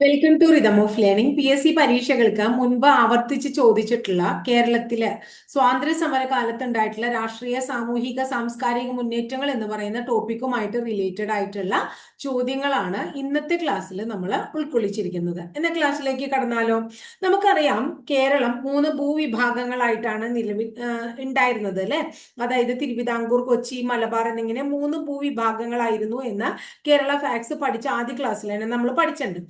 Welcome to rhythm of learning P S C പരീക്ഷകൾക്ക് മുൻപ് ആവർത്തിച്ച് ചോദിച്ചിട്ടുള്ള കേരളത്തിലെ സ്വാതന്ത്ര്യ സമര കാലത്ത് ഉണ്ടായിട്ടുള്ള രാഷ്ട്രീയ സാമൂഹിക സാംസ്കാരിക മുന്നേറ്റങ്ങൾ എന്ന് പറയുന്ന ടോപ്പിക്കുമായിട്ട് റിലേറ്റഡ് ആയിട്ടുള്ള ചോദ്യങ്ങളാണ് ഇന്നത്തെ ക്ലാസ്സിൽ നമ്മൾ ഉൾക്കൊള്ളിച്ചിരിക്കുന്നത്. എന്ന ക്ലാസ്സിലേക്ക് കടന്നാലോ? നമുക്കറിയാം കേരളം മൂന്ന് ഭൂവിഭാഗങ്ങളായിട്ടാണ് നിലവിൽ ഉണ്ടായിരുന്നത് അല്ലെ? അതായത് തിരുവിതാംകൂർ കൊച്ചി മലബാർ എന്നിങ്ങനെ മൂന്ന് ഭൂവിഭാഗങ്ങളായിരുന്നു എന്ന് കേരള ഫാക്സ് പഠിച്ച ആദ്യ ക്ലാസ്സിൽ തന്നെ നമ്മൾ പഠിച്ചിട്ടുണ്ട്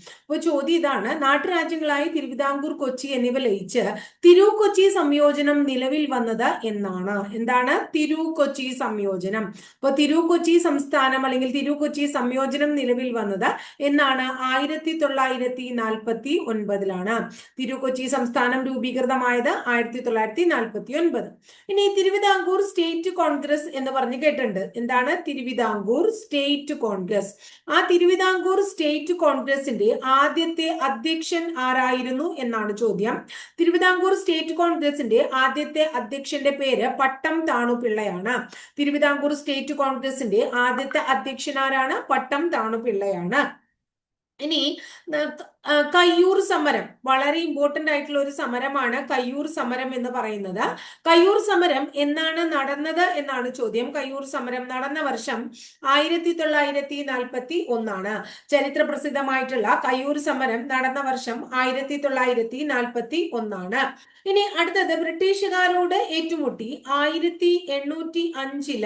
ചോദ്യം ഇതാണ്. നാട്ടുരാജ്യങ്ങളായ തിരുവിതാംകൂർ കൊച്ചി എന്നിവ ലയിച്ച് തിരു കൊച്ചി സംയോജനം നിലവിൽ വന്നത് എന്നാണ്. എന്താണ്? തിരു കൊച്ചി സംയോജനം. അപ്പൊ തിരു കൊച്ചി സംസ്ഥാനം അല്ലെങ്കിൽ തിരു കൊച്ചി സംയോജനം നിലവിൽ വന്നത് എന്നാണ് ആയിരത്തി തൊള്ളായിരത്തി നാൽപ്പത്തി ഒൻപതിലാണ് തിരു കൊച്ചി സംസ്ഥാനം രൂപീകൃതമായത് ആയിരത്തി തൊള്ളായിരത്തി നാൽപ്പത്തി ഒൻപത് ഇനി തിരുവിതാംകൂർ സ്റ്റേറ്റ് കോൺഗ്രസ് എന്ന് പറഞ്ഞു കേട്ടിട്ടുണ്ട്. എന്താണ്? തിരുവിതാംകൂർ സ്റ്റേറ്റ് കോൺഗ്രസ്. ആ തിരുവിതാംകൂർ സ്റ്റേറ്റ് കോൺഗ്രസിന്റെ ആദ്യത്തെ അധ്യക്ഷൻ ആരായിരുന്നു എന്നാണ് ചോദ്യം. തിരുവിതാംകൂർ സ്റ്റേറ്റ് കോൺഗ്രസിന്റെ ആദ്യത്തെ അധ്യക്ഷന്റെ പേര് പട്ടം താണു പിള്ളയാണ്. തിരുവിതാംകൂർ സ്റ്റേറ്റ് കോൺഗ്രസിന്റെ ആദ്യത്തെ അധ്യക്ഷൻ ആരാണ്? പട്ടം താണു പിള്ളയാണ്. ഇനി കയ്യൂർ സമരം വളരെ ഇമ്പോർട്ടന്റ് ആയിട്ടുള്ള ഒരു സമരമാണ് കയ്യൂർ സമരം എന്ന് പറയുന്നത്. കയ്യൂർ സമരം എന്നാണ് നടന്നത് എന്നാണ് ചോദ്യം. കയ്യൂർ സമരം നടന്ന വർഷം ആയിരത്തി തൊള്ളായിരത്തി നാൽപ്പത്തി ഒന്നാണ് ചരിത്ര പ്രസിദ്ധമായിട്ടുള്ള കയ്യൂർ സമരം നടന്ന വർഷം ആയിരത്തി തൊള്ളായിരത്തി നാൽപ്പത്തി ഒന്നാണ് ഇനി അടുത്തത് ബ്രിട്ടീഷുകാരോട് ഏറ്റുമുട്ടി ആയിരത്തി എണ്ണൂറ്റി അഞ്ചിൽ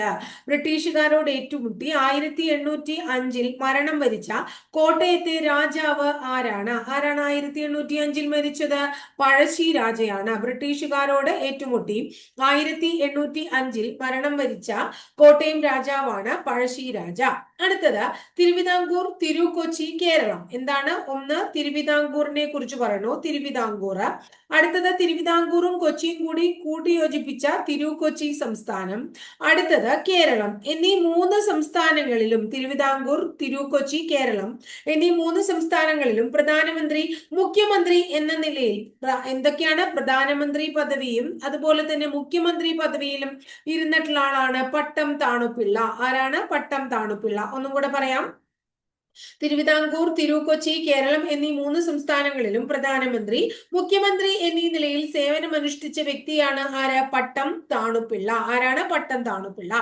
ബ്രിട്ടീഷുകാരോട് ഏറ്റുമുട്ടി ആയിരത്തി എണ്ണൂറ്റി അഞ്ചിൽ മരണം വരിച്ച കോട്ടയത്തെ രാജാവ് ആരാണ്? ആരാണ് ആയിരത്തി എണ്ണൂറ്റി അഞ്ചിൽ മരിച്ചത്? പഴശ്ശി രാജയാണ്. ബ്രിട്ടീഷുകാരോട് ഏറ്റുമുട്ടി. ആയിരത്തി എണ്ണൂറ്റി അഞ്ചിൽ മരണം വരിച്ച കോട്ടയം രാജാവാണ് പഴശ്ശി രാജ. അടുത്തത് തിരുവിതാംകൂർ തിരു കൊച്ചി കേരളം. എന്താണ്? ഒന്ന് തിരുവിതാംകൂറിനെ കുറിച്ച് പറയുന്നു. തിരുവിതാംകൂർ. അടുത്തത് തിരുവിതാംകൂറും കൊച്ചിയും കൂടി കൂട്ടിയോജിപ്പിച്ച തിരു കൊച്ചി സംസ്ഥാനം. അടുത്തത് കേരളം. എന്നീ മൂന്ന് സംസ്ഥാനങ്ങളിലും തിരുവിതാംകൂർ തിരു കൊച്ചി കേരളം എന്നീ മൂന്ന് സംസ്ഥാനങ്ങളിലും പ്രധാനമന്ത്രി മുഖ്യമന്ത്രി എന്ന നിലയിൽ എന്തൊക്കെയാണ്? പ്രധാനമന്ത്രി പദവിയും അതുപോലെ തന്നെ മുഖ്യമന്ത്രി പദവിയിലും ഇരുന്നിട്ടുള്ള ആളാണ് പട്ടം താണുപിള്ള. ആരാണ്? പട്ടം താണുപിള്ള. ഒന്നും കൂടെ പറയാം. തിരുവിതാംകൂർ തിരുക്കൊച്ചി കേരളം എന്നീ മൂന്ന് സംസ്ഥാനങ്ങളിലും പ്രധാനമന്ത്രി മുഖ്യമന്ത്രി എന്നീ നിലയിൽ സേവനമനുഷ്ഠിച്ച വ്യക്തിയാണ് ആര്? പട്ടം താണുപിള്ള. ആരാണ് പട്ടം താണുപിള്ള?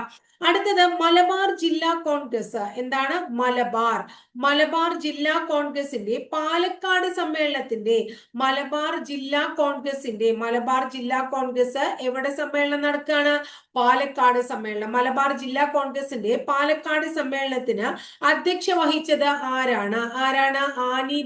അടുത്തത് മലബാർ ജില്ലാ കോൺഗ്രസ്. എന്താണ്? മലബാർ. മലബാർ ജില്ലാ കോൺഗ്രസിന്റെ പാലക്കാട് സമ്മേളനത്തിന്റെ മലബാർ ജില്ലാ കോൺഗ്രസിന്റെ മലബാർ ജില്ലാ കോൺഗ്രസ് എവിടെ സമ്മേളനം നടക്കുകയാണ്? പാലക്കാട് സമ്മേളനം. മലബാർ ജില്ലാ കോൺഗ്രസിന്റെ പാലക്കാട് സമ്മേളനത്തിന് അധ്യക്ഷ വഹിച്ചത് ആരാണ്? ആരാണ്? ആനി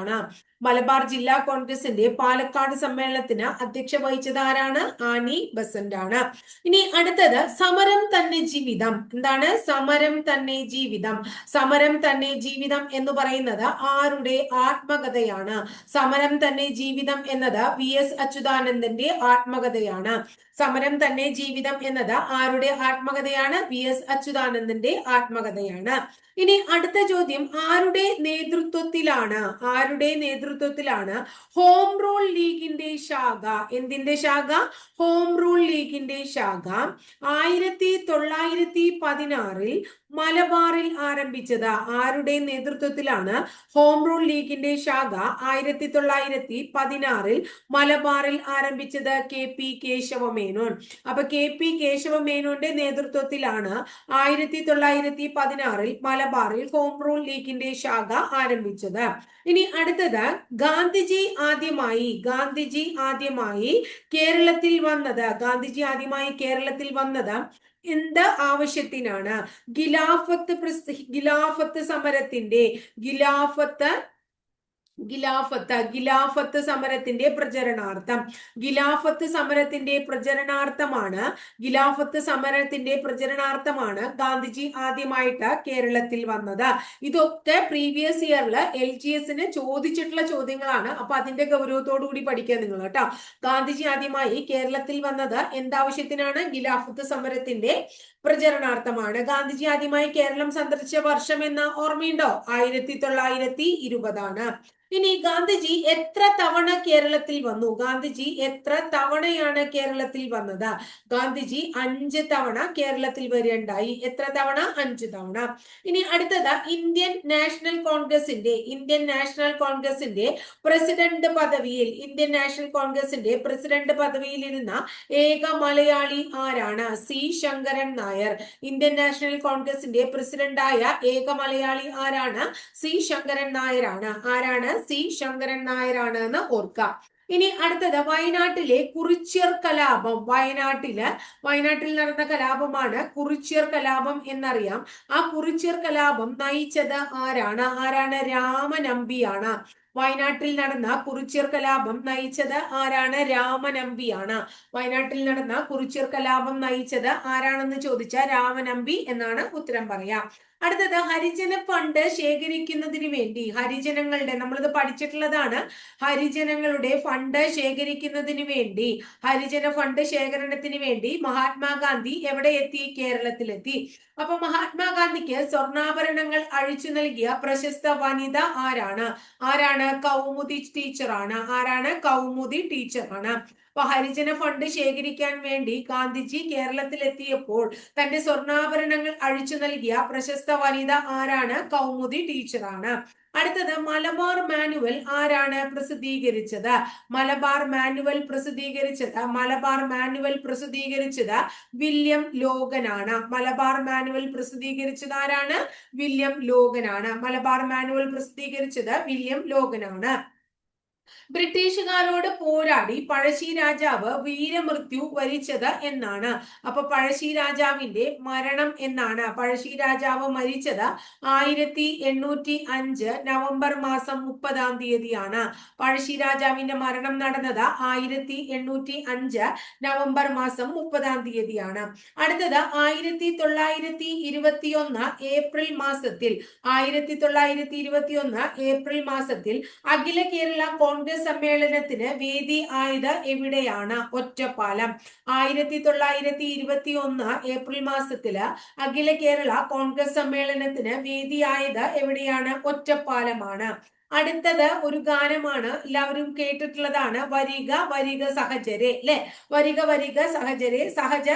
ആണ് മലബാർ ജില്ലാ കോൺഗ്രസിന്റെ പാലക്കാട് സമ്മേളനത്തിന് അധ്യക്ഷ വഹിച്ചത് ആരാണ് ആനി ബസന്റ് ആണ് ഇനി അടുത്തത് സമരം തന്നെ ജീവിതം. എന്താണ്? സമരം തന്നെ ജീവിതം. സമരം തന്നെ ജീവിതം എന്ന് പറയുന്നത് ആരുടെ ആത്മകഥയാണ്? സമരം തന്നെ ജീവിതം എന്നത് വി എസ് അച്യുതാനന്ദന്റെ ആത്മകഥയാണ്. സമരം തന്നെ ജീവിതം എന്നത് ആരുടെ ആത്മകഥയാണ്? V S അച്യുതാനന്ദന്റെ ആത്മകഥയാണ്. ഇനി അടുത്ത ചോദ്യം ആരുടെ നേതൃത്വത്തിലാണ് ആരുടെ നേതൃത്വത്തിലാണ് ഹോം റൂൾ ലീഗിന്റെ ശാഖ? എന്തിന്റെ ശാഖ? ഹോം റൂൾ ലീഗിന്റെ ശാഖ. ആയിരത്തി തൊള്ളായിരത്തി പതിനാറിൽ മലബാറിൽ ആരംഭിച്ചത് ആരുടെ നേതൃത്വത്തിലാണ് ഹോം റൂൾ ലീഗിന്റെ ശാഖ? ആയിരത്തി തൊള്ളായിരത്തി പതിനാറിൽ മലബാറിൽ ആരംഭിച്ചത് കെ പി കേശവമേനോൻ. അപ്പൊ കെ പി കേശവമേനോന്റെ നേതൃത്വത്തിലാണ് ആയിരത്തി തൊള്ളായിരത്തി പതിനാറിൽ മലബാറിൽ ഹോം റൂൾ ലീഗിന്റെ ശാഖ ആരംഭിച്ചത്. ഇനി അടുത്തത് ഗാന്ധിജി ആദ്യമായി ഗാന്ധിജി ആദ്യമായി കേരളത്തിൽ വന്നത് ഗാന്ധിജി ആദ്യമായി കേരളത്തിൽ വന്നത് എന്ത് ആവശ്യത്തിനാണ്? ഗിലാഫത്ത് ഗിലാഫത്ത് സമരത്തിന്റെ ഗിലാഫത്ത് ഗിലാഫത്ത് ഗിലാഫത്ത് സമരത്തിന്റെ പ്രചരണാർത്ഥം. ഗിലാഫത്ത് സമരത്തിന്റെ പ്രചരണാർത്ഥമാണ് ഗിലാഫത്ത് സമരത്തിന്റെ പ്രചരണാർത്ഥമാണ് ഗാന്ധിജി ആദ്യമായിട്ട് കേരളത്തിൽ വന്നത്. ഇതൊക്കെ പ്രീവിയസ് ഇയറിൽ എൽ ജി എസിന് ചോദിച്ചിട്ടുള്ള ചോദ്യങ്ങളാണ്. അപ്പൊ അതിന്റെ ഗൗരവത്തോടു കൂടി പഠിക്കുക നിങ്ങൾ കേട്ടോ. ഗാന്ധിജി ആദ്യമായി കേരളത്തിൽ വന്നത് എന്താവശ്യത്തിനാണ്? ഗിലാഫത്ത് സമരത്തിന്റെ പ്രചരണാർത്ഥമാണ്. ഗാന്ധിജി ആദ്യമായി കേരളം സന്ദർശിച്ച വർഷം എന്ന ഓർമ്മയുണ്ടോ? ആയിരത്തി തൊള്ളായിരത്തി ഇരുപതാണ്. ഇനി ഗാന്ധിജി എത്ര തവണ കേരളത്തിൽ വന്നു? ഗാന്ധിജി എത്ര തവണയാണ് കേരളത്തിൽ വന്നത്? ഗാന്ധിജി അഞ്ച് തവണ കേരളത്തിൽ വരികയുണ്ടായി എത്ര തവണ? അഞ്ച് തവണ. ഇനി അടുത്തത് ഇന്ത്യൻ നാഷണൽ കോൺഗ്രസിന്റെ ഇന്ത്യൻ നാഷണൽ കോൺഗ്രസിന്റെ പ്രസിഡന്റ് പദവിയിൽ ഇന്ത്യൻ നാഷണൽ കോൺഗ്രസിന്റെ പ്രസിഡന്റ് പദവിയിൽ ഇരുന്ന ഏക മലയാളി ആരാണ്? C. Sankaran Nair. Indian national കോൺഗ്രസിന്റെ പ്രസിഡന്റായ ഏക മലയാളി ആരാണ്? സി. ശങ്കരൻ നായരാണ്. ആരാണ്? സി ശങ്കരൻ നായരാണ് എന്ന് ഓർക്കുക ഇനി അടുത്തത് വയനാട്ടിലെ കുറിച്യർ കലാപം. വയനാട്ടിൽ വയനാട്ടിൽ നടന്ന കലാപമാണ് കുറിച്യർ കലാപം എന്നറിയാം. ആ കുറിച്യർ കലാപം നയിച്ചത് ആരാണ്? ആരാണ്? രാമനമ്പിയാണ്. വയനാട്ടിൽ നടന്ന കുറിച്യർ കലാപം നയിച്ചത് ആരാണ്? രാമനമ്പിയാണ്. വയനാട്ടിൽ നടന്ന കുറിച്യർ കലാപം നയിച്ചത് ആരാണെന്ന് ചോദിച്ചാൽ രാമനമ്പി എന്നാണ് ഉത്തരം പറയാം. അടുത്തത് ഹരിജന ഫണ്ട് ശേഖരിക്കുന്നതിന് വേണ്ടി ഹരിജനങ്ങളുടെ നമ്മളിത് പഠിച്ചിട്ടുള്ളതാണ് ഹരിജനങ്ങളുടെ ഫണ്ട് ശേഖരിക്കുന്നതിന് വേണ്ടി ഹരിജന ഫണ്ട് ശേഖരണത്തിന് വേണ്ടി മഹാത്മാഗാന്ധി എവിടെ എത്തി? കേരളത്തിലെത്തി. അപ്പൊ മഹാത്മാഗാന്ധിക്ക് സ്വർണാഭരണങ്ങൾ അഴിച്ചു നൽകിയ പ്രശസ്ത വനിത ആരാണ്? ആരാണ് കൗമുദി ടീച്ചറാണ് ആരാണ് കൗമുദി ടീച്ചറാണ് അപ്പൊ ഹരിജന ഫണ്ട് ശേഖരിക്കാൻ വേണ്ടി ഗാന്ധിജി കേരളത്തിലെത്തിയപ്പോൾ തന്റെ സ്വർണാഭരണങ്ങൾ അഴിച്ചു നൽകിയ പ്രശസ്ത വനിത ആരാണ്? കൗമുദി ടീച്ചറാണ് അടുത്തത് മലബാർ മാനുവൽ ആരാണ് പ്രസിദ്ധീകരിച്ചത്? മലബാർ മാനുവൽ പ്രസിദ്ധീകരിച്ചത് മലബാർ മാനുവൽ പ്രസിദ്ധീകരിച്ചത് വില്യം ലോഗനാണ്. മലബാർ മാനുവൽ പ്രസിദ്ധീകരിച്ചത് ആരാണ്? വില്യം ലോഗനാണ്. മലബാർ മാനുവൽ പ്രസിദ്ധീകരിച്ചത് വില്യം ലോഗനാണ്. ബ്രിട്ടീഷുകാരോട് പോരാടി പഴശ്ശി രാജാവ് വീരമൃത്യു വരിച്ചത് എന്നാണ്. അപ്പൊ പഴശ്ശി രാജാവിന്റെ മരണം എന്നാണ്. പഴശ്ശി രാജാവ് മരിച്ചത് ആയിരത്തി എണ്ണൂറ്റി അഞ്ച് നവംബർ മാസം മുപ്പതാം തീയതിയാണ്. പഴശ്ശി രാജാവിന്റെ മരണം നടന്നത് ആയിരത്തി എണ്ണൂറ്റി അഞ്ച് നവംബർ മാസം മുപ്പതാം തീയതിയാണ്. അടുത്തത് ആയിരത്തി തൊള്ളായിരത്തി ഇരുപത്തി ഒന്ന് ഏപ്രിൽ മാസത്തിൽ. ആയിരത്തി തൊള്ളായിരത്തി ഇരുപത്തി ഒന്ന് ഏപ്രിൽ മാസത്തിൽ അഖില കേരള കോൺഗ്രസ് സമ്മേളനത്തിന് വേദി ആയത് എവിടെയാണ്? ഒറ്റപ്പാലം. ആയിരത്തി തൊള്ളായിരത്തി ഇരുപത്തി ഒന്ന് ഏപ്രിൽ മാസത്തിൽ അഖില കേരള കോൺഗ്രസ് സമ്മേളനത്തിന് വേദിയായത് എവിടെയാണ്? ഒറ്റപ്പാലമാണ്. അടുത്തത് ഒരു ഗാനമാണ് എല്ലാവരും കേട്ടിട്ടുള്ളതാണ്. വരിക വരിക സഹചരെ. അല്ലെ വരിക വരിക സഹചരെ സഹജ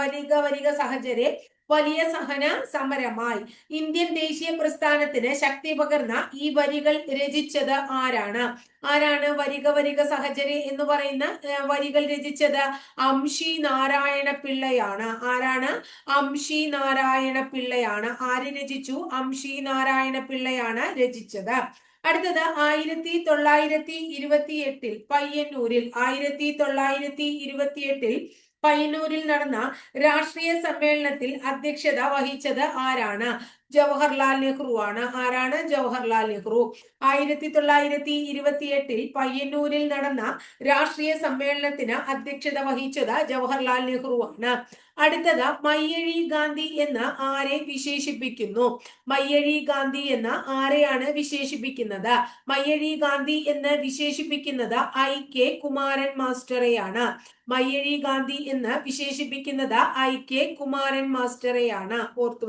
വരിക വരിക സഹചരെ. വലിയ സഹന സമരമായി. ഇന്ത്യൻ ദേശീയ പ്രസ്ഥാനത്തിന് ശക്തി പകർന്ന ഈ വരികൾ രചിച്ചത് ആരാണ്? ആരാണ് വരിക വരിക സഹചരി എന്ന് പറയുന്ന വരികൾ രചിച്ചത് അംഷി നാരായണ പിള്ളയാണ്. ആരാണ്? അംഷി നാരായണ പിള്ളയാണ്. ആര് രചിച്ചു? അംഷി നാരായണ പിള്ളയാണ് രചിച്ചത്. അടുത്തത് ആയിരത്തി തൊള്ളായിരത്തി ഇരുപത്തി എട്ടിൽ പയ്യന്നൂരിൽ ആയിരത്തി തൊള്ളായിരത്തി ഇരുപത്തി എട്ടിൽ പയ്യന്നൂരിൽ നടന്ന രാഷ്ട്രീയ സമ്മേളനത്തിൽ അധ്യക്ഷത വഹിച്ചത് ആരാണ്? ജവഹർലാൽ നെഹ്റു ആണ്. ആരാണ്? ജവഹർലാൽ നെഹ്റു. ആയിരത്തി തൊള്ളായിരത്തി ഇരുപത്തി എട്ടിൽ പയ്യന്നൂരിൽ നടന്ന രാഷ്ട്രീയ സമ്മേളനത്തിന് അധ്യക്ഷത വഹിച്ചത് ജവഹർലാൽ നെഹ്റു ആണ്. അടുത്തത് മയ്യഴി ഗാന്ധി എന്ന് ആരെ വിശേഷിപ്പിക്കുന്നു? മയ്യഴി ഗാന്ധി എന്ന് ആരെയാണ് വിശേഷിപ്പിക്കുന്നത്? മയ്യഴി ഗാന്ധി എന്ന് വിശേഷിപ്പിക്കുന്നത് ഐ കെ കുമാരൻ മാസ്റ്ററെയാണ്. മയ്യഴി ഗാന്ധി എന്ന് വിശേഷിപ്പിക്കുന്നത് ഐ കെ കുമാരൻ മാസ്റ്ററെയാണ്. ഓർത്തു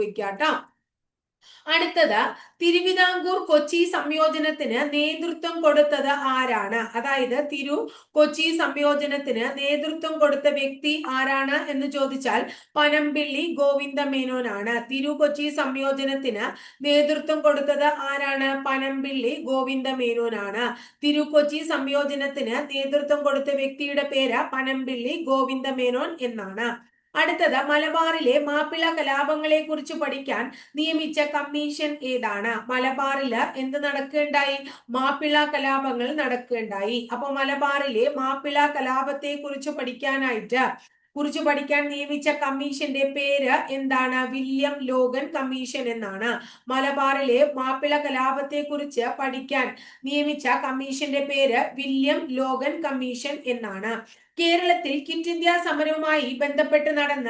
അടുത്തത് തിരുവിതാംകൂർ കൊച്ചി സംയോജനത്തിന് നേതൃത്വം കൊടുത്തത് ആരാണ്? അതായത് തിരു കൊച്ചി സംയോജനത്തിന് നേതൃത്വം കൊടുത്ത വ്യക്തി ആരാണ് എന്ന് ചോദിച്ചാൽ പനമ്പിള്ളി ഗോവിന്ദ മേനോനാണ് തിരു കൊച്ചി സംയോജനത്തിന് നേതൃത്വം കൊടുത്തത് ആരാണ്? പനമ്പിള്ളി ഗോവിന്ദ മേനോനാണ് തിരു കൊച്ചി സംയോജനത്തിന് നേതൃത്വം കൊടുത്ത വ്യക്തിയുടെ പേര് പനമ്പിള്ളി ഗോവിന്ദ മേനോൻ എന്നാണ്. അടുത്തത് മലബാറിലെ മാപ്പിള കലാപങ്ങളെ കുറിച്ച് പഠിക്കാൻ നിയമിച്ച കമ്മീഷൻ ഏതാണ്? മലബാറിൽ എന്ത് നടക്കുകയുണ്ടായി മാപ്പിള കലാപങ്ങൾ നടക്കുകയുണ്ടായി അപ്പൊ മലബാറിലെ മാപ്പിള കലാപത്തെ കുറിച്ച് പഠിക്കാനായിട്ട് കുറിച്ച് പഠിക്കാൻ നിയമിച്ച കമ്മീഷന്റെ പേര് എന്താണ്? വില്യം ലോഗൻ കമ്മീഷൻ എന്നാണ്. മലബാറിലെ മാപ്പിള കലാപത്തെ കുറിച്ച് പഠിക്കാൻ നിയമിച്ച കമ്മീഷന്റെ പേര് വില്യം ലോഗൻ കമ്മീഷൻ എന്നാണ്. കേരളത്തിൽ കിറ്റ് ഇന്ത്യ സമരവുമായി ബന്ധപ്പെട്ട് നടന്ന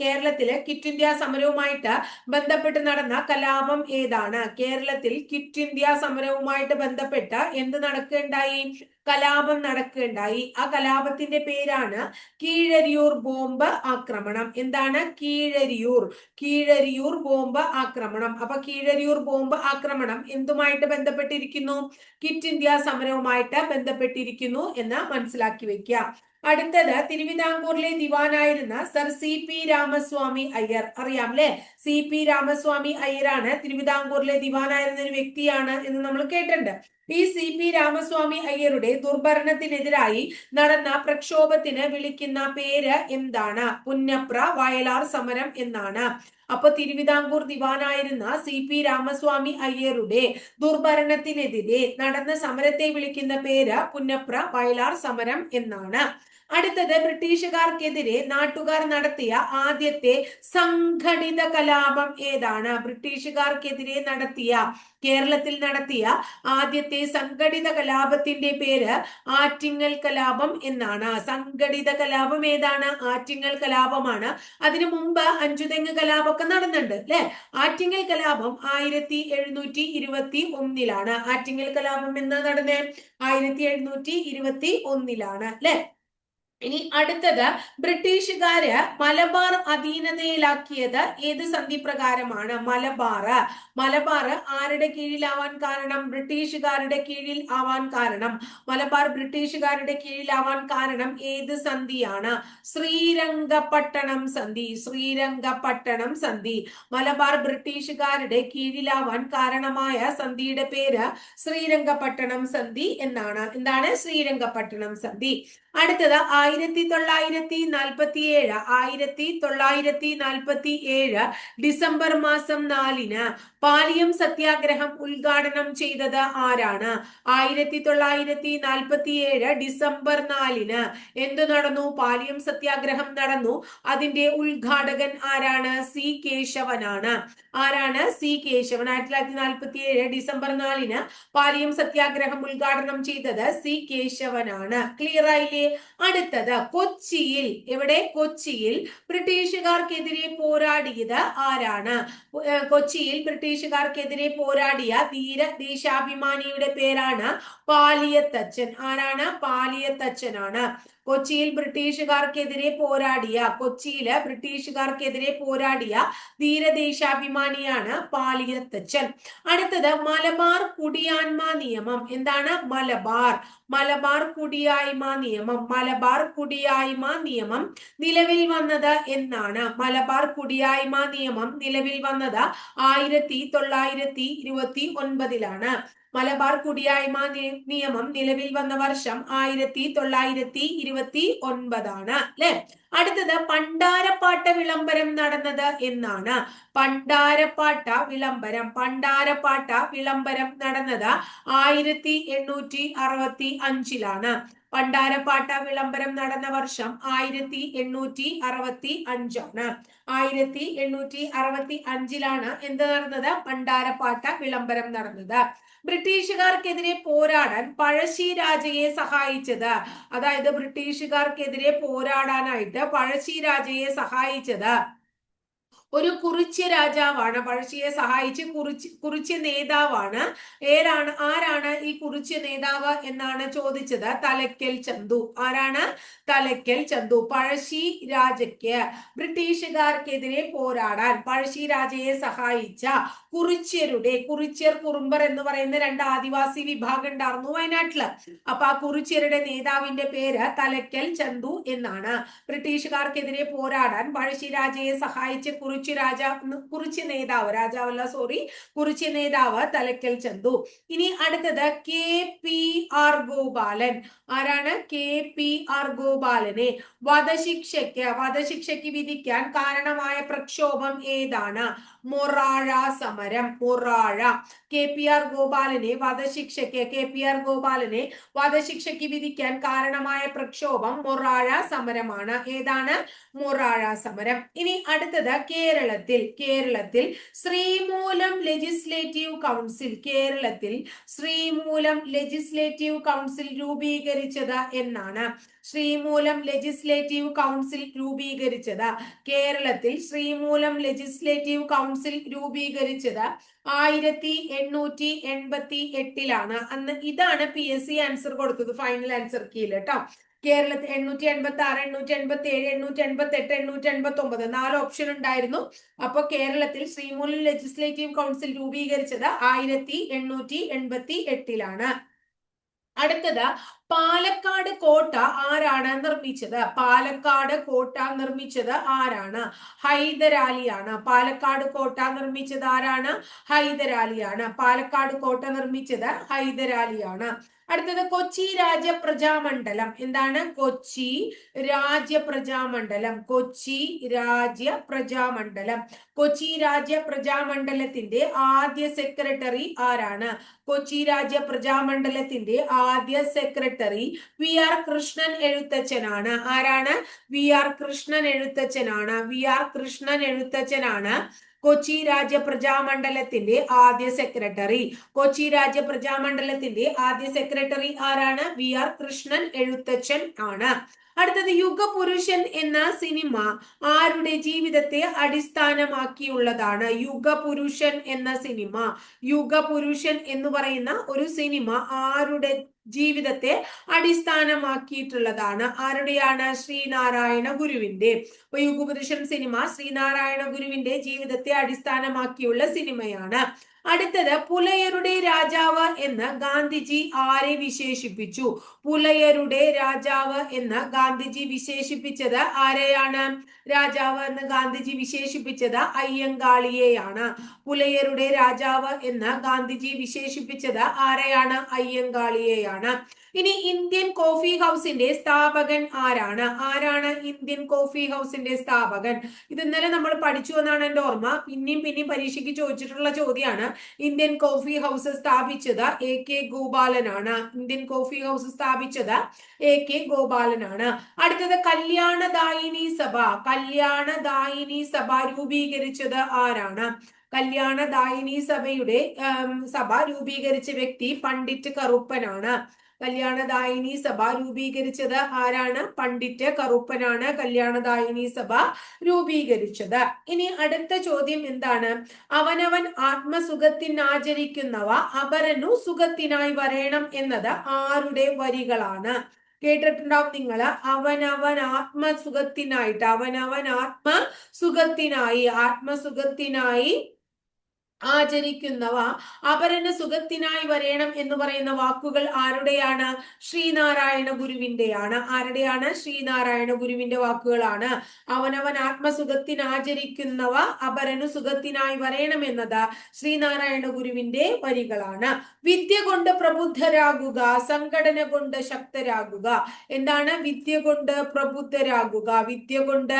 കേരളത്തിലെ കിറ്റ് ഇന്ത്യ സമരവുമായിട്ട് ബന്ധപ്പെട്ട് നടന്ന കലാപം ഏതാണ്? കേരളത്തിൽ കിറ്റ് ഇന്ത്യ സമരവുമായിട്ട് ബന്ധപ്പെട്ട് എന്ത് നടക്കുകയുണ്ടായി? കലാപം നടക്കുകയുണ്ടായി. ആ കലാപത്തിന്റെ പേരാണ് കീഴരിയൂർ ബോംബ് ആക്രമണം. എന്താണ് കീഴരിയൂർ? കീഴരിയൂർ ബോംബ് ആക്രമണം. അപ്പൊ കീഴരിയൂർ ബോംബ് ആക്രമണം എന്തുമായിട്ട് ബന്ധപ്പെട്ടിരിക്കുന്നു? കിറ്റ് ഇന്ത്യ സമരവുമായിട്ട് ബന്ധപ്പെട്ടിരിക്കുന്നു എന്ന് മനസ്സിലാക്കി വെക്കുക. അടുത്തത് തിരുവിതാംകൂറിലെ ദിവാനായിരുന്ന sir C P Ramaswamy Iyer. അറിയാം അല്ലെ സി പി രാമസ്വാമി അയ്യരാണ് തിരുവിതാംകൂറിലെ ദിവാനായിരുന്ന ഒരു വ്യക്തിയാണ് എന്ന് നമ്മൾ കേട്ടിട്ടുണ്ട്. ഈ സി പി രാമസ്വാമി അയ്യരുടെ ദുർഭരണത്തിനെതിരായി നടന്ന പ്രക്ഷോഭത്തിന് വിളിക്കുന്ന പേര് എന്താണ്? പുന്നപ്ര വയലാർ സമരം എന്നാണ്. അപ്പൊ തിരുവിതാംകൂർ ദിവാനായിരുന്ന സി പി രാമസ്വാമി അയ്യരുടെ ദുർഭരണത്തിനെതിരെ നടന്ന സമരത്തെ വിളിക്കുന്ന പേര് പുന്നപ്ര വയലാർ സമരം എന്നാണ്. അടുത്തത് ബ്രിട്ടീഷുകാർക്കെതിരെ നാട്ടുകാർ നടത്തിയ ആദ്യത്തെ സംഘടിത കലാപം ഏതാണ്? ബ്രിട്ടീഷുകാർക്കെതിരെ നടത്തിയ കേരളത്തിൽ നടത്തിയ ആദ്യത്തെ സംഘടിത കലാപത്തിന്റെ പേര് ആറ്റിങ്ങൽ കലാപം എന്നാണ്. സംഘടിത കലാപം ഏതാണ്? ആറ്റിങ്ങൽ കലാപമാണ്. അതിനു മുമ്പ് അഞ്ചുതെങ്ങ് കലാപമൊക്കെ നടന്നുണ്ട് അല്ലെ? ആറ്റിങ്ങൽ കലാപം ആയിരത്തി എഴുന്നൂറ്റി ഇരുപത്തി ഒന്നിലാണ് ആറ്റിങ്ങൽ കലാപം എന്താ നടന്നേ? ആയിരത്തി എഴുന്നൂറ്റി ഇരുപത്തി ഒന്നിലാണ് അല്ലെ? ഇനി അടുത്തത് ബ്രിട്ടീഷുകാര് മലബാർ അധീനതയിലാക്കിയത് ഏത് സന്ധി പ്രകാരമാണ് മലബാർ മലബാർ ആരുടെ കീഴിലാവാൻ കാരണം? ബ്രിട്ടീഷുകാരുടെ കീഴിൽ ആവാൻ കാരണം. മലബാർ ബ്രിട്ടീഷുകാരുടെ കീഴിലാവാൻ കാരണം ഏത് സന്ധിയാണ്? ശ്രീരംഗപട്ടണം സന്ധി. ശ്രീരംഗപട്ടണം സന്ധി. മലബാർ ബ്രിട്ടീഷുകാരുടെ കീഴിലാവാൻ കാരണമായ സന്ധിയുടെ പേര് ശ്രീരംഗപട്ടണം സന്ധി എന്നാണ്. എന്താണ്? ശ്രീരംഗപട്ടണം സന്ധി. അടുത്തത് ആയിരത്തി തൊള്ളായിരത്തി നാൽപ്പത്തി ഏഴ് ആയിരത്തി തൊള്ളായിരത്തി നാൽപ്പത്തി ഏഴ് ഡിസംബർ മാസം നാലിന് പാലിയം സത്യാഗ്രഹം ഉദ്ഘാടനം ചെയ്തത് ആരാണ്? ആയിരത്തി തൊള്ളായിരത്തി നാൽപ്പത്തി ഏഴ് ഡിസംബർ നാലിന് എന്തു നടന്നു? പാലിയം സത്യാഗ്രഹം നടന്നു. അതിന്റെ ഉദ്ഘാടകൻ ആരാണ്? സി കേശവനാണ്. ആരാണ്? സി കേശവൻ. ആയിരത്തി തൊള്ളായിരത്തി നാൽപ്പത്തി ഏഴ് ഡിസംബർ നാലിന് പാലിയം സത്യാഗ്രഹം ഉദ്ഘാടനം ചെയ്തത് സി കേശവനാണ്. ക്ലിയർ ആയില്ലേ? അടുത്തത് കൊച്ചിയിൽ എവിടെ? കൊച്ചിയിൽ ബ്രിട്ടീഷുകാർക്കെതിരെ പോരാടിയത് ആരാണ്? കൊച്ചിയിൽ കൊച്ചിയിൽ ബ്രിട്ടീഷുകാർക്കെതിരെ പോരാടിയ ധീര ദേശാഭിമാനിയുടെ പേരാണ് പാലിയത്തച്ഛൻ. ആരാണ്? പാലിയത്തച്ഛനാണ്. കൊച്ചിയിൽ ബ്രിട്ടീഷുകാർക്കെതിരെ പോരാടിയ കൊച്ചിയിൽ ബ്രിട്ടീഷുകാർക്കെതിരെ പോരാടിയ ധീരദേശാഭിമാനിയാണ് പാലിയത്തച്ഛൻ. അടുത്തത് മലബാർ കുടിയാന്മ നിയമം. എന്താണ്? മലബാർ. മലബാർ കുടിയായ്മ നിയമം. മലബാർ കുടിയായ്മ നിയമം നിലവിൽ വന്നത് എന്നാണ്. മലബാർ കുടിയായ്മ നിയമം നിലവിൽ വന്നത് ആയിരത്തി തൊള്ളായിരത്തി ഇരുപത്തി ഒൻപതിലാണ്. മലബാർ കുടിയായ്മ നിയമം നിലവിൽ വന്ന വർഷം ആയിരത്തി തൊള്ളായിരത്തി ഇരുപത്തി ഒൻപതാണ് അല്ലെ? അടുത്തത് പണ്ടാരപ്പാട്ട വിളംബരം നടന്നത് എന്നാണ്. പണ്ടാരപ്പാട്ട വിളംബരം പണ്ടാരപ്പാട്ട വിളംബരം നടന്നത് ആയിരത്തി എണ്ണൂറ്റി അറുപത്തി അഞ്ചിലാണ്. പണ്ടാരപ്പാട്ട വിളംബരം നടന്ന വർഷം ആയിരത്തി എണ്ണൂറ്റി അറുപത്തി അഞ്ചാണ്. ആയിരത്തി എണ്ണൂറ്റി അറുപത്തി അഞ്ചിലാണ് എന്ത് നടന്നത്? പണ്ടാരപ്പാട്ട വിളംബരം നടന്നത്. ബ്രിട്ടീഷുകാർക്കെതിരെ പോരാടാൻ പഴശ്ശി രാജയെ സഹായിച്ചത്. അതായത് ബ്രിട്ടീഷുകാർക്കെതിരെ പോരാടാനായിട്ട് പഴശ്ശി രാജയെ സഹായിച്ചത്. ഒരു കുറിച്യ രാജാവാണ്. പഴശ്ശിയെ സഹായിച്ച് കുറിച്ച് കുറിച്യ നേതാവാണ്. ഏരാണ് ആരാണ് ഈ കുറിച്യ നേതാവ് എന്നാണ് ചോദിച്ചത്. തലക്കൽ ചന്തു. ആരാണ്? തലക്കൽ ചന്തു. പഴശ്ശി രാജയ്ക്ക് ബ്രിട്ടീഷുകാർക്കെതിരെ പോരാടാൻ പഴശ്ശി രാജയെ സഹായിച്ച കുറിച്യരുടെ കുറിച്യർ കുറുമ്പർ എന്ന് പറയുന്ന രണ്ട് ആദിവാസി വിഭാഗം ഉണ്ടായിരുന്നു വയനാട്ടിൽ. അപ്പൊ ആ കുറിച്യരുടെ നേതാവിന്റെ പേര് തലക്കൽ ചന്തു എന്നാണ്. ബ്രിട്ടീഷുകാർക്കെതിരെ പോരാടാൻ പഴശ്ശി രാജയെ സഹായിച്ച കുറിച്യ രാജാ കുറിച്ചി നേതാവ് രാജാവല്ല സോറി കുറിച്ചി നേതാവ് തലക്കൽ ചന്തു. ഇനി അടുത്തത് കെ പി ആർ ഗോപാലൻ. ആരാണ്? കെ പി ആർ ഗോപാലനെ. വധശിക്ഷയ്ക്ക് വധശിക്ഷയ്ക്ക് വിധിക്കാൻ കാരണമായ പ്രക്ഷോഭം ഏതാണ്? മൊറാഴ സമരം മൊറാഴ. കെ പി ആർ ഗോപാലനെ വധശിക്ഷയ്ക്ക് കെ പി ആർ ഗോപാലനെ വധശിക്ഷയ്ക്ക് വിധിക്കാൻ കാരണമായ പ്രക്ഷോഭം മൊറാഴ സമരമാണ്. ഏതാണ്? മൊറാഴ സമരം. ഇനി അടുത്തത് കേരളത്തിൽ കേരളത്തിൽ ശ്രീമൂലം ലെജിസ്ലേറ്റീവ് കൗൺസിൽ കേരളത്തിൽ ശ്രീമൂലം ലെജിസ്ലേറ്റീവ് കൗൺസിൽ രൂപീകരിച്ചത് എന്നാണ്. ശ്രീമൂലം ലെജിസ്ലേറ്റീവ് കൗൺസിൽ രൂപീകരിച്ചത്. കേരളത്തിൽ ശ്രീമൂലം ലെജിസ്ലേറ്റീവ് കൗൺസിൽ കൗൺസിൽ രൂപീകരിച്ചത് ആയിരത്തി എണ്ണൂറ്റി എൺപത്തി എട്ടിലാണ്. അന്ന് ഇതാണ് പി എസ് സി ആൻസർ കൊടുത്തത് ഫൈനൽ ആൻസർ കീയിൽ കേട്ടോ. കേരളത്തിൽ എണ്ണൂറ്റി എൺപത്തി ആറ് എണ്ണൂറ്റി എൺപത്തി ഏഴ് എണ്ണൂറ്റി എൺപത്തി എട്ട് എണ്ണൂറ്റി എൺപത്തി ഒമ്പത് നാല് ഓപ്ഷൻ ഉണ്ടായിരുന്നു. അപ്പൊ കേരളത്തിൽ ശ്രീമൂലം ലെജിസ്ലേറ്റീവ് കൗൺസിൽ രൂപീകരിച്ചത് ആയിരത്തി എണ്ണൂറ്റി എൺപത്തി എട്ടിലാണ്. അടുത്തത് പാലക്കാട് കോട്ട ആരാണ് നിർമ്മിച്ചത്? പാലക്കാട് കോട്ട നിർമ്മിച്ചത് ആരാണ്? ഹൈദരാലിയാണ്. പാലക്കാട് കോട്ട നിർമ്മിച്ചത് ആരാണ്? ഹൈദരാലിയാണ്. പാലക്കാട് കോട്ട നിർമ്മിച്ചത് ഹൈദരാലിയാണ്. അടുത്തത് കൊച്ചി രാജ്യപ്രജാമണ്ഡലം. എന്താണ്? കൊച്ചി രാജ്യപ്രജാമണ്ഡലം. കൊച്ചി രാജ്യപ്രജാമണ്ഡലം. കൊച്ചി രാജ്യപ്രജാമണ്ഡലത്തിന്റെ ആദ്യ സെക്രട്ടറി ആരാണ്? കൊച്ചി രാജ്യപ്രജാമണ്ഡലത്തിന്റെ ആദ്യ സെക്രട്ടറി വി ആർ കൃഷ്ണൻ എഴുത്തച്ഛനാണ്. ആരാണ്? വി ആർ കൃഷ്ണൻ എഴുത്തച്ഛനാണ്. വി ആർ കൃഷ്ണൻ എഴുത്തച്ഛനാണ് കൊച്ചി രാജ്യ പ്രജാമണ്ഡലത്തിന്റെ ആദ്യ സെക്രട്ടറി. കൊച്ചി രാജ്യ പ്രജാമണ്ഡലത്തിന്റെ ആദ്യ സെക്രട്ടറി ആരാണ്? വി ആർ കൃഷ്ണൻ എഴുത്തച്ഛൻ ആണ്. അടുത്തത് യുഗപുരുഷൻ എന്ന സിനിമ ആരുടെ ജീവിതത്തെ അടിസ്ഥാനമാക്കിയുള്ളതാണ്? യുഗപുരുഷൻ എന്ന സിനിമ. യുഗപുരുഷൻ എന്ന് പറയുന്ന ഒരു സിനിമ ആരുടെ ജീവിതത്തെ അടിസ്ഥാനമാക്കിയിട്ടുള്ളതാണ്. ആരുടെയാണ്? ശ്രീനാരായണ ഗുരുവിന്റെ. അപ്പൊ യുഗപുരുഷൻ സിനിമ ശ്രീനാരായണ ഗുരുവിന്റെ ജീവിതത്തെ അടിസ്ഥാനമാക്കിയുള്ള സിനിമയാണ്. അടുത്തത് പുലയരുടെ രാജാവ് എന്ന് ഗാന്ധിജി ആരെ വിശേഷിപ്പിച്ചു? പുലയരുടെ രാജാവ് എന്ന് ഗാന്ധിജി വിശേഷിപ്പിച്ചത് ആരെയാണ്? രാജാവ് എന്ന് ഗാന്ധിജി വിശേഷിപ്പിച്ചത് അയ്യങ്കാളിയെയാണ്. പുലയരുടെ രാജാവ് എന്ന് ഗാന്ധിജി വിശേഷിപ്പിച്ചത് ആരെയാണ്? അയ്യങ്കാളിയെയാണ്. ഇനി ഇന്ത്യൻ കോഫി ഹൗസിന്റെ സ്ഥാപകൻ ആരാണ്? ആരാണ് ഇന്ത്യൻ കോഫി ഹൗസിന്റെ സ്ഥാപകൻ? ഇത് ഇന്നലെ നമ്മൾ പഠിച്ചു എന്നാണ് എന്റെ ഓർമ്മ. പിന്നെയും പിന്നെയും പരീക്ഷയ്ക്ക് ചോദിച്ചിട്ടുള്ള ചോദ്യമാണ് ഇന്ത്യൻ കോഫി ഹൗസ് സ്ഥാപിച്ചത് എ കെ ഗോപാലനാണ്. ഇന്ത്യൻ കോഫി ഹൗസ് സ്ഥാപിച്ചത് എ കെ ഗോപാലനാണ്. അടുത്തത് കല്യാണദായിനി സഭ. കല്യാണദായിനി സഭ രൂപീകരിച്ചത് ആരാണ്? കല്യാണദായിനി സഭയുടെ സഭ രൂപീകരിച്ച വ്യക്തി പണ്ഡിറ്റ് കറുപ്പനാണ്. കല്യാണദായിനി സഭ രൂപീകരിച്ചത് ആരാണ്? പണ്ഡിറ്റ് കറുപ്പനാണ് കല്യാണദായിനി സഭ രൂപീകരിച്ചത്. ഇനി അടുത്ത ചോദ്യം എന്താണ്? അവനവൻ ആത്മസുഖത്തിനാചരിക്കുന്നവ അപരനു സുഖത്തിനായി വരയണം എന്നത് ആരുടെ വരികളാണ്? കേട്ടിട്ടുണ്ടാവും നിങ്ങൾ അവനവൻ ആത്മസുഖത്തിനായിട്ട് അവനവൻ ആത്മസുഖത്തിനായി ആത്മസുഖത്തിനായി ആചരിക്കുന്നവ. അപരന് സുഖത്തിനായി വരേണം എന്ന് പറയുന്ന വാക്കുകൾ ആരുടെയാണ്? ശ്രീനാരായണ ഗുരുവിന്റെയാണ് ആരുടെയാണ്? ശ്രീനാരായണ ഗുരുവിന്റെ വാക്കുകളാണ്. അവനവൻ ആത്മസുഖത്തിന് ആചരിക്കുന്നവ അപരന് സുഖത്തിനായി വരയണം എന്നത് ശ്രീനാരായണ ഗുരുവിന്റെ വരികളാണ്. വിദ്യ കൊണ്ട് പ്രബുദ്ധരാകുക സംഘടന കൊണ്ട് ശക്തരാകുക. എന്താണ്? വിദ്യ കൊണ്ട് പ്രബുദ്ധരാകുക. വിദ്യ കൊണ്ട്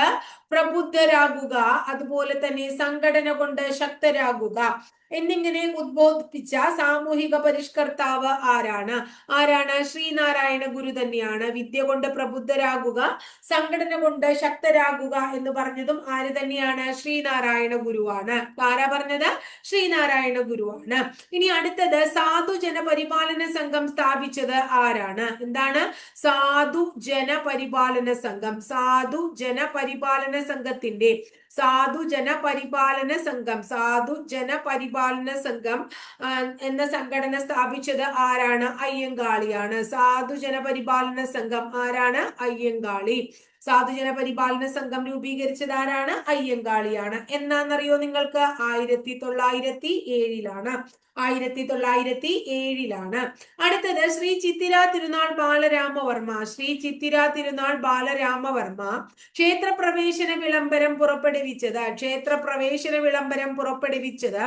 പ്രബുദ്ധരാകുക അതുപോലെ തന്നെ സംഘടന കൊണ്ട് ശക്തരാകുക. എന്നിങ്ങനെ ഉദ്ബോധിപ്പിച്ച സാമൂഹിക പരിഷ്കർത്താവ് ആരാണ്? ആരാണ്? ശ്രീനാരായണ ഗുരു തന്നെയാണ്. വിദ്യ കൊണ്ട് പ്രബുദ്ധരാകുക സംഘടന കൊണ്ട് ശക്തരാകുക എന്ന് പറഞ്ഞതും ആര് തന്നെയാണ്? ശ്രീനാരായണ ഗുരുവാണ്. ആരാ പറഞ്ഞത്? ശ്രീനാരായണ ഗുരുവാണ്. ഇനി അടുത്തത് സാധുജന പരിപാലന സംഘം സ്ഥാപിച്ചത് ആരാണ്? എന്താണ്? സാധു ജനപരിപാലന സംഘം. സാധു ജനപരിപാലന സംഘത്തിന്റെ സാധു ജനപരിപാലന സംഘം സാധു ജനപരിപാലന സംഘം എന്ന സംഘടന സ്ഥാപിച്ചത് ആരാണ്? അയ്യങ്കാളിയാണ്. സാധു ജനപരിപാലന സംഘം ആരാണ്? അയ്യങ്കാളി. സാധുജന പരിപാലന സംഘം രൂപീകരിച്ചത് ആരാണ്? അയ്യങ്കാളിയാണ്. എന്നാന്നറിയോ നിങ്ങൾക്ക്? ആയിരത്തി തൊള്ളായിരത്തി ഏഴിലാണ് ആയിരത്തി തൊള്ളായിരത്തി ഏഴിലാണ് അടുത്തത് ശ്രീ ചിത്തിര തിരുനാൾ ബാലരാമവർമ്മ. ശ്രീ ചിത്തിര തിരുനാൾ ബാലരാമവർമ്മ ക്ഷേത്രപ്രവേശന വിളംബരം പുറപ്പെടുവിച്ചത്. ക്ഷേത്രപ്രവേശന വിളംബരം പുറപ്പെടുവിച്ചത്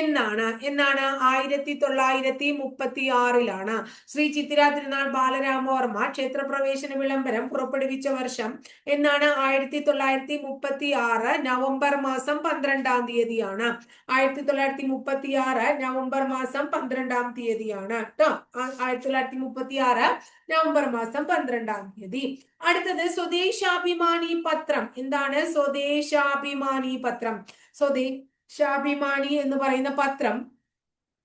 എന്നാണ്. എന്നാണ്? ആയിരത്തി തൊള്ളായിരത്തി മുപ്പത്തി ആറിലാണ് ശ്രീ ചിത്തിര തിരുനാൾ ബാലരാമവർമ്മ ക്ഷേത്രപ്രവേശന വിളംബരം പുറപ്പെടുവിച്ച വർഷം എന്നാണ്? ആയിരത്തി തൊള്ളായിരത്തി മുപ്പത്തി ആറ് നവംബർ മാസം പന്ത്രണ്ടാം തീയതിയാണ്. ആയിരത്തി തൊള്ളായിരത്തി മുപ്പത്തി ആറ് നവംബർ മാസം പന്ത്രണ്ടാം തീയതിയാണ് കേട്ടോ ആയിരത്തി തൊള്ളായിരത്തി മുപ്പത്തി ആറ് നവംബർ മാസം പന്ത്രണ്ടാം തീയതി. അടുത്തത് സ്വദേശാഭിമാനി പത്രം. എന്താണ് സ്വദേശാഭിമാനി പത്രം? സ്വദേശാഭിമാനി എന്ന് പറയുന്ന പത്രം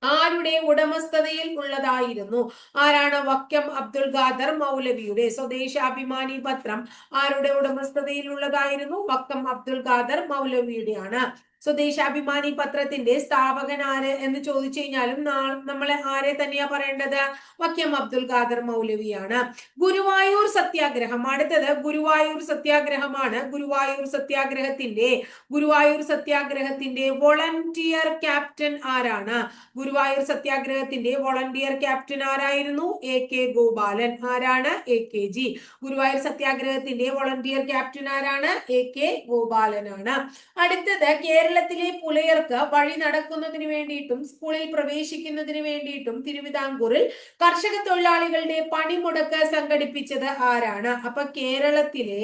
ആരുടെ ഉടമസ്ഥതയിൽ ഉള്ളതായിരുന്നു. ആരാണ് വക്കം അബ്ദുൽ ഖാദർ മൗലവിയുടെ സ്വദേശാഭിമാനി പത്രം ആരുടെ ഉടമസ്ഥതയിൽ ഉള്ളതായിരുന്നു? വക്കം അബ്ദുൽ ഖാദർ മൗലവിയുടെയാണ്. സ്വദേശാഭിമാനി പത്രത്തിന്റെ സ്ഥാപകൻ ആര് എന്ന് ചോദിച്ചു കഴിഞ്ഞാലും നാ- നമ്മളെ ആരെ തന്നെയാ പറയേണ്ടത്? വക്യം അബ്ദുൽ ഖാദർ മൗലവിയാണ്. ഗുരുവായൂർ സത്യാഗ്രഹം. അടുത്തത് ഗുരുവായൂർ സത്യാഗ്രഹമാണ്. ഗുരുവായൂർ സത്യാഗ്രഹത്തിന്റെ ഗുരുവായൂർ സത്യാഗ്രഹത്തിന്റെ വോളണ്ടിയർ ക്യാപ്റ്റൻ ആരാണ്? ഗുരുവായൂർ സത്യാഗ്രഹത്തിന്റെ വോളണ്ടിയർ ക്യാപ്റ്റൻ ആരായിരുന്നു? എ കെ ഗോപാലൻ ആരാണ്? A K G. ഗുരുവായൂർ സത്യാഗ്രഹത്തിന്റെ വോളണ്ടിയർ ക്യാപ്റ്റൻ ആരാണ്? എ കെ ഗോപാലനാണ്. അടുത്തത് കേരളത്തിലെ പുലയർക്ക് വഴി നടക്കുന്നതിന് വേണ്ടിയിട്ടും സ്കൂളിൽ പ്രവേശിക്കുന്നതിന് വേണ്ടിയിട്ടും തിരുവിതാംകൂറിൽ കർഷക തൊഴിലാളികളുടെ പണിമുടക്ക് സംഘടിപ്പിച്ചത് ആരാണ്? അപ്പൊ കേരളത്തിലെ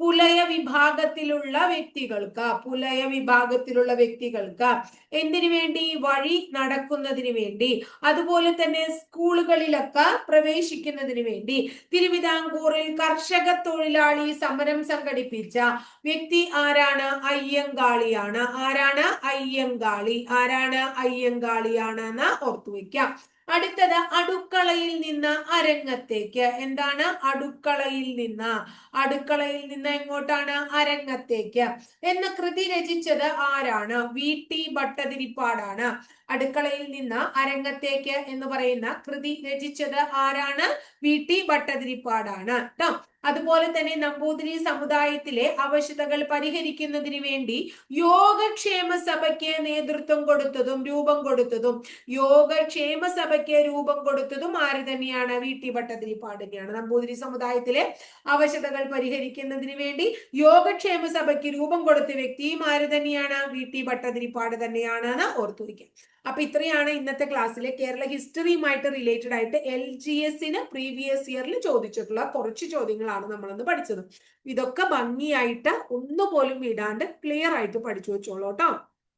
പുലയ വിഭാഗത്തിലുള്ള വ്യക്തികൾക്ക് പുലയ വിഭാഗത്തിലുള്ള വ്യക്തികൾക്ക് എന്തിനു വേണ്ടി വഴി നടക്കുന്നതിന് വേണ്ടി അതുപോലെ തന്നെ സ്കൂളുകളിലൊക്കെ പ്രവേശിക്കുന്നതിന് വേണ്ടി തിരുവിതാംകൂറിൽ കർഷക തൊഴിലാളി സമരം സംഘടിപ്പിച്ച വ്യക്തി ആരാണ്? അയ്യങ്കാളിയാണ്. ആരാണ്? അയ്യങ്കാളി. ആരാണ് അയ്യങ്കാളിയാണ് എന്ന് ഓർത്തു വെക്കാം അടുത്തത് അടുക്കളയിൽ നിന്ന് അരങ്ങത്തേക്ക്. എന്താണ്? അടുക്കളയിൽ നിന്ന്. അടുക്കളയിൽ നിന്ന് എങ്ങോട്ടാണ്? അരങ്ങത്തേക്ക്. എന്ന കൃതി രചിച്ചത് ആരാണ്? വി ടി ഭട്ടതിരിപ്പാടാണ്. അടുക്കളയിൽ നിന്ന് അരങ്ങത്തേക്ക് എന്ന് പറയുന്ന കൃതി രചിച്ചത് ആരാണ്? വി. ടി. ഭട്ടതിരിപ്പാടാണ് കേട്ടോ അതുപോലെ തന്നെ നമ്പൂതിരി സമുദായത്തിലെ അവശതകൾ പരിഹരിക്കുന്നതിന് വേണ്ടി യോഗക്ഷേമ സഭയ്ക്ക് നേതൃത്വം കൊടുത്തതും രൂപം കൊടുത്തതും യോഗക്ഷേമ സഭയ്ക്ക് രൂപം കൊടുത്തതും ആര് തന്നെയാണ്? വി. ടി. ഭട്ടതിരിപ്പാട് തന്നെയാണ്. നമ്പൂതിരി സമുദായത്തിലെ അവശതകൾ പരിഹരിക്കുന്നതിന് വേണ്ടി യോഗക്ഷേമ സഭയ്ക്ക് രൂപം കൊടുത്ത വ്യക്തിയും ആര് തന്നെയാണ്? വി. ടി. ഭട്ടതിരിപ്പാട് തന്നെയാണ് എന്ന് ഓർത്തു വയ്ക്കാം. അപ്പൊ ഇത്രയാണ് ഇന്നത്തെ ക്ലാസ്സിലെ കേരള ഹിസ്റ്ററിയുമായിട്ട് റിലേറ്റഡ് ആയിട്ട് എൽ ജി എസിന് പ്രീവിയസ് ഇയറിൽ ചോദിച്ചിട്ടുള്ള കുറച്ച് ചോദ്യങ്ങളാണ് നമ്മളിന്ന് പഠിച്ചത്. ഇതൊക്കെ ഭംഗിയായിട്ട് ഒന്നുപോലും വിടാണ്ട് ക്ലിയർ ആയിട്ട് പഠിച്ചു വെച്ചോളൂ കേട്ടോ.